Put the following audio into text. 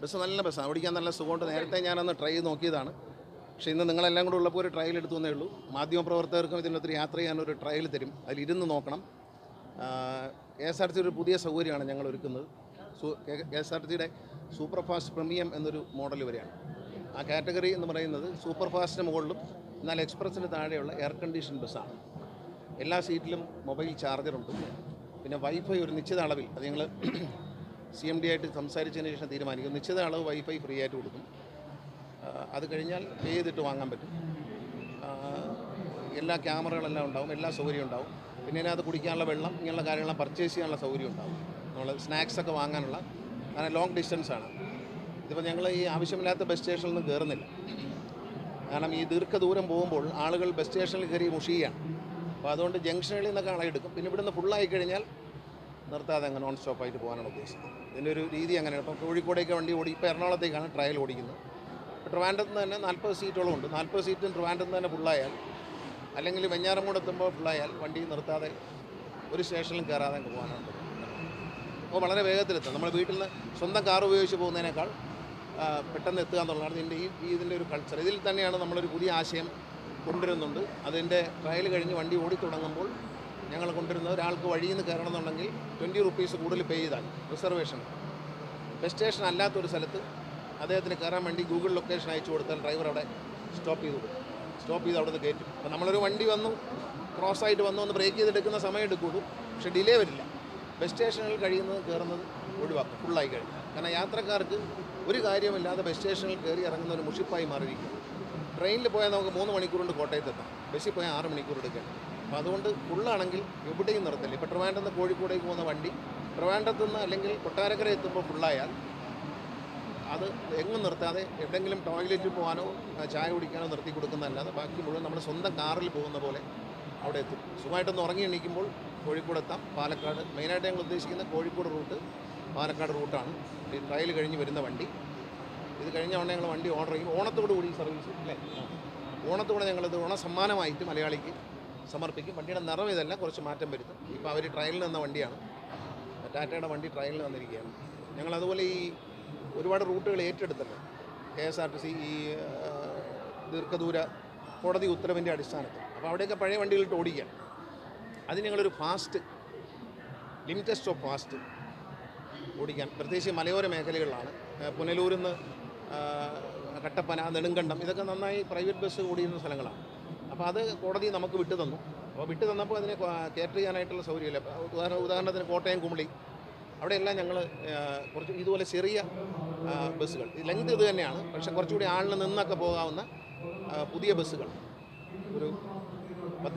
Bus നല്ല ബസ്സാണ്. ഓടിക്കാൻ നല്ല സുഖമുണ്ട്. നേരത്തെ ഞാനൊന്ന് ട്രൈ നോക്കിയതാണ്. പക്ഷേ ഇന്ന് നിങ്ങളെല്ലാം കൂടെ ഉള്ളപ്പോൾ ഒരു ട്രയൽ എടുത്തു തന്നേ ഉള്ളൂ. മാധ്യമപ്രവർത്തകർക്കും ഇതിനകത്ത് യാത്ര ചെയ്യാനൊരു ട്രയൽ തരും. അതിലിരുന്ന് നോക്കണം. കെ എസ് ആർ ടി ഒരു പുതിയ സൗകര്യമാണ് ഞങ്ങൾ ഒരുക്കുന്നത്. കെ എസ് ആർ ടിയുടെ സൂപ്പർ ഫാസ്റ്റ് പ്രീമിയം എന്നൊരു മോഡൽ വരെയാണ്. ആ കാറ്റഗറി എന്ന് പറയുന്നത് സൂപ്പർ ഫാസ്റ്റിന് മുകളിലും എന്നാൽ എക്സ്പ്രസ്സിന് താഴെയുള്ള എയർ കണ്ടീഷൻ ബസ്സാണ്. എല്ലാ സീറ്റിലും മൊബൈൽ ചാർജറുണ്ട്. പിന്നെ വൈഫൈ ഒരു നിശ്ചിത അളവിൽ അത് ഞങ്ങൾ സി എം ഡി ആയിട്ട് സംസാരിച്ചതിന് ശേഷം തീരുമാനിക്കും. നിശ്ചിത അളവ് വൈഫൈ ഫ്രീ ആയിട്ട് കൊടുക്കും. അത് കഴിഞ്ഞാൽ പേ ചെയ്തിട്ട് വാങ്ങാൻ പറ്റും. എല്ലാ ക്യാമറകളെല്ലാം ഉണ്ടാവും എല്ലാ സൗകര്യം ഉണ്ടാവും. പിന്നെ അത് കുടിക്കാനുള്ള വെള്ളം ഇങ്ങനെയുള്ള കാര്യങ്ങളെല്ലാം പർച്ചേസ് ചെയ്യാനുള്ള സൗകര്യം ഉണ്ടാവും. നമ്മൾ സ്നാക്സൊക്കെ വാങ്ങാനുള്ള. കാരണം ലോങ് ഡിസ്റ്റൻസാണ് ഇതിപ്പോൾ ഞങ്ങൾ ഈ ആവശ്യമില്ലാത്ത ബസ് സ്റ്റേഷനിൽ നിന്ന് കയറുന്നില്ല കാരണം ഈ ദീർഘദൂരം പോകുമ്പോൾ ആളുകൾ ബസ് സ്റ്റേഷനിൽ കയറി മുഷിയാണ് അപ്പോൾ അതുകൊണ്ട് ജംഗ്ഷനുകളിൽ നിന്നൊക്കെ അളയെടുക്കും പിന്നെ ഇവിടുന്ന് ഫുള്ളായി കഴിഞ്ഞാൽ നിർത്താതെ അങ്ങ് നോൺ സ്റ്റോപ്പായിട്ട് പോകാനാണ് ഉദ്ദേശിക്കുന്നത്. ഇതിന്റെ ഒരു രീതി അങ്ങനെയാണ്. ഇപ്പോൾ കോഴിക്കോടേക്ക് വണ്ടി ഓടി ഇപ്പോൾ എറണാകുളത്തേക്കാണ് ട്രയൽ ഓടിക്കുന്നത്. ഇപ്പോൾ ട്രിവാൻഡ്രത്ത് തന്നെ നാൽപ്പത് സീറ്റോളം ഉണ്ട് നാൽപ്പത് സീറ്റും ട്രിവാൻഡ്രത്ത് തന്നെ ഫുള്ളായാൽ അല്ലെങ്കിൽ വെഞ്ഞാറമൂട് എത്തുമ്പോൾ ഫുള്ളായാൽ വണ്ടി നിർത്താതെ ഒരു സ്റ്റേഷനിലും കയറാതെ അങ്ങ് പോകാനാണ് അപ്പോൾ വളരെ വേഗത്തിലെത്തും. നമ്മൾ വീട്ടിൽ നിന്ന് സ്വന്തം കാർ ഉപയോഗിച്ച് പോകുന്നതിനേക്കാൾ പെട്ടെന്ന് എത്തുക എന്നുള്ളതാണ് ഇതിന്റെ ഈ ഇതിന്റെ ഒരു കൾച്ചർ ഇതിൽ തന്നെയാണ് നമ്മളൊരു പുതിയ ആശയം കൊണ്ടുവരുന്നുണ്ട്. അതിന്റെ ട്രയൽ കഴിഞ്ഞ് വണ്ടി ഓടി തുടങ്ങുമ്പോൾ ഞങ്ങൾ കൊണ്ടുവരുന്നത് ഒരാൾക്ക് വഴിയിൽ നിന്ന് കയറണം എന്നുണ്ടെങ്കിൽ ട്വന്റി റുപ്പീസ് കൂടുതൽ പേ ചെയ്താൽ റിസർവേഷൻ ബസ് സ്റ്റേഷൻ അല്ലാത്തൊരു സ്ഥലത്ത് അദ്ദേഹത്തിന് കയറാൻ വേണ്ടി ഗൂഗിൾ ലൊക്കേഷൻ അയച്ചു കൊടുത്താൽ ഡ്രൈവർ അവിടെ സ്റ്റോപ്പ് ചെയ്തു സ്റ്റോപ്പ് ചെയ്ത് അവിടെ നിന്ന് കയറ്റും. അപ്പോൾ നമ്മളൊരു വണ്ടി വന്നു ക്രോസ് ആയിട്ട് വന്നു ഒന്ന് ബ്രേക്ക് ചെയ്തെടുക്കുന്ന സമയം എടുക്കുള്ളൂ. പക്ഷേ ഡിലേ വരില്ല. ബസ് സ്റ്റേഷനിൽ കഴിയുന്നത് കയറുന്നത് ഒഴിവാക്കും. ഫുള്ളായി കഴിഞ്ഞു. കാരണം യാത്രക്കാർക്ക് ഒരു കാര്യമില്ലാതെ ബസ് സ്റ്റേഷനിൽ കയറി ഇറങ്ങുന്ന ഒരു മുഷിപ്പായി മാറിയിരിക്കും ട്രെയിനിൽ പോയാൽ നമുക്ക് മൂന്ന് മണിക്കൂർ കൊണ്ട് കോട്ടയത്ത് എത്താം ബസ്സിൽ പോയാൽ ആറ് മണിക്കൂർ എടുക്കാം അപ്പോൾ അതുകൊണ്ട് ഫുള്ളാണെങ്കിൽ എവിടെയും നിർത്തില്ല? ഇപ്പോൾ ട്രിവാൻഡ്രത്ത് നിന്ന് കോഴിക്കോടേക്ക് പോകുന്ന വണ്ടി ട്രിവാൻഡ്രത്ത് നിന്ന് അല്ലെങ്കിൽ കൊട്ടാരക്കര എത്തുമ്പോൾ ഫുള്ളായാൽ അത് എങ്ങും നിർത്താതെ എവിടെയെങ്കിലും ടോയ്ലറ്റിൽ പോകാനോ ചായ കുടിക്കാനോ നിർത്തി കൊടുക്കുന്നതല്ലാതെ ബാക്കി മുഴുവൻ നമ്മൾ സ്വന്തം കാറിൽ പോകുന്ന പോലെ അവിടെ എത്തും. സുഖമായിട്ടൊന്ന് ഉറങ്ങി എണീക്കുമ്പോൾ കോഴിക്കോട് എത്താം. പാലക്കാട് മെയിനായിട്ട് ഞങ്ങൾ ഉദ്ദേശിക്കുന്ന കോഴിക്കോട് റൂട്ട് പാലക്കാട് റൂട്ടാണ്. ഈ ട്രയൽ കഴിഞ്ഞ് വരുന്ന വണ്ടി. ഇത് കഴിഞ്ഞ ഉടനെ ഞങ്ങൾ വണ്ടി ഓർഡർ ചെയ്യും. ഓണത്തോടു കൂടി സർവീസ് അല്ലേ? ഓണത്തോടെ ഞങ്ങളിത് ഓണസമ്മാനമായിട്ട് മലയാളിക്ക് സമർപ്പിക്കും. വണ്ടിയുടെ നിറം ഇതല്ല കുറച്ച് മാറ്റം വരുത്തും. ഇപ്പോൾ അവർ ട്രയലിൽ നിന്ന വണ്ടിയാണ്. ടാറ്റയുടെ വണ്ടി ട്രയലിൽ വന്നിരിക്കുകയാണ്. ഞങ്ങൾ അതുപോലെ ഈ ഒരുപാട് റൂട്ടുകൾ ഏറ്റെടുത്തല്ലോ. K S R T C ഈ ദീർഘദൂര കോടതി ഉത്തരവിന്റെ അടിസ്ഥാനത്തിൽ. അപ്പോൾ അവിടെയൊക്കെ പഴയ വണ്ടികളിട്ട് ഓടിക്കുകയാണ് അതിന് ഞങ്ങളൊരു ഫാസ്റ്റ് ലിമിറ്റസ്റ്റ് ഓഫ് ഫാസ്റ്റ് ഓടിക്കാൻ. പ്രത്യേകിച്ച് മലയോര മേഖലകളിലാണ്. പുനലൂരിൽ നിന്ന് കട്ടപ്പന നെടുങ്കണ്ടം ഇതൊക്കെ നന്നായി പ്രൈവറ്റ് ബസ് ഓടിയിരുന്ന സ്ഥലങ്ങളാണ്. അപ്പോൾ അത് കോടതി നമുക്ക് വിട്ടു തന്നു. അപ്പോൾ വിട്ടു തന്നപ്പോൾ അതിനെ കേറ്റർ ചെയ്യാനായിട്ടുള്ള സൗകര്യമില്ല. ഉദാഹരണ ഉദാഹരണത്തിന് കോട്ടയം കുമളി. അവിടെയെല്ലാം ഞങ്ങൾ കുറച്ച് ഇതുപോലെ ചെറിയ ബസ്സുകൾ. ലെങ്ത് ഇത് തന്നെയാണ്. പക്ഷേ കുറച്ചുകൂടി ആളിൽ നിന്നൊക്കെ പോകാവുന്ന പുതിയ ബസ്സുകൾ. ഒരു